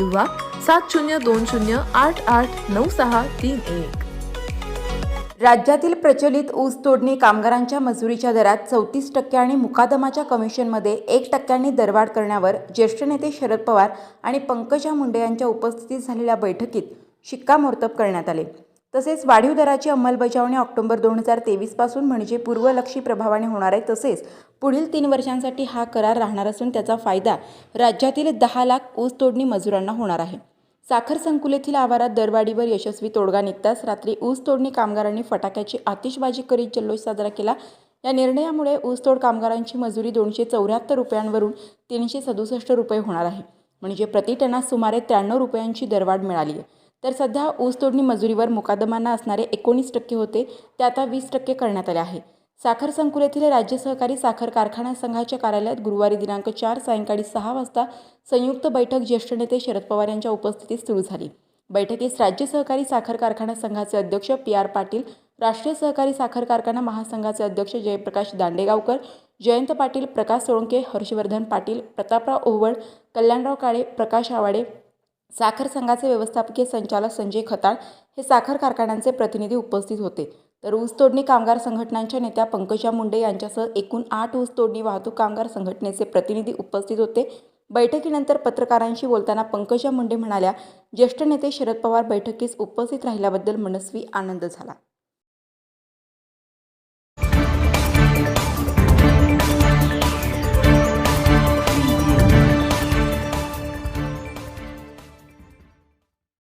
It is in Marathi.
किंवा सात शून्य दोन शून्य आठ आठ नऊ सहा तीन एक. राज्यातील प्रचलित ऊस तोडणी कामगारांच्या मजुरीच्या दरात चौतीस टक्के आणि मुकादमाच्या कमिशनमध्ये एक टक्क्यांनी दरवाढ करण्यावर ज्येष्ठ नेते शरद पवार आणि पंकजा मुंडे यांच्या उपस्थितीत झालेल्या बैठकीत शिक्कामोर्तब करण्यात आले. तसेच वाढीव दराची अंमलबजावणी ऑक्टोबर दोन हजार तेवीसपासून म्हणजे पूर्वलक्षी प्रभावाने होणार आहे. तसेच पुढील तीन वर्षांसाठी हा करार राहणार असून त्याचा फायदा राज्यातील दहा लाख ऊस तोडणी मजुरांना होणार आहे. साखर संकुल येथील आवारात दरवाढीवर यशस्वी तोडगा निघताच रात्री ऊस तोडणी कामगारांनी फटाक्याची आतिषबाजी करीत जल्लोष साजरा केला. या निर्णयामुळे ऊसतोड कामगारांची मजुरी दोनशे चौऱ्याहत्तर रुपयांवरून तीनशे सदुसष्ट रुपये होणार आहे. म्हणजे प्रति टनास सुमारे त्र्याण्णव रुपयांची दरवाढ मिळाली आहे. तर सध्या ऊसतोडणी मजुरीवर मुकादमांना असणारे एकोणीस टक्के होते ते आता वीस टक्के करण्यात आले आहे. साखर संकुल येथील राज्य सहकारी साखर कारखाना संघाच्या कार्यालयात गुरुवारी दिनांक चार सायंकाळी सहा वाजता संयुक्त बैठक ज्येष्ठ नेते शरद पवार यांच्या उपस्थितीत सुरू झाली. बैठकीस राज्य सहकारी साखर कारखाना संघाचे अध्यक्ष पी आर पाटील राष्ट्रीय सहकारी साखर कारखाना महासंघाचे अध्यक्ष जयप्रकाश दांडेगावकर जयंत पाटील प्रकाश सोळंके हर्षवर्धन पाटील प्रतापराव ओहवळ कल्याणराव काळे प्रकाश आवाडे साखर संघाचे व्यवस्थापकीय संचालक संजय खताळ हे साखर कारखान्यांचे प्रतिनिधी उपस्थित होते. तर ऊसतोडणी कामगार संघटनांच्या नेत्या पंकजा मुंडे यांच्यासह एकूण आठ ऊसतोडणी वाहतूक कामगार संघटनेचे प्रतिनिधी उपस्थित होते. बैठकीनंतर पत्रकारांशी बोलताना पंकजा मुंडे म्हणाल्या ज्येष्ठ नेते शरद पवार बैठकीस उपस्थित राहिल्याबद्दल मनस्वी आनंद झाला.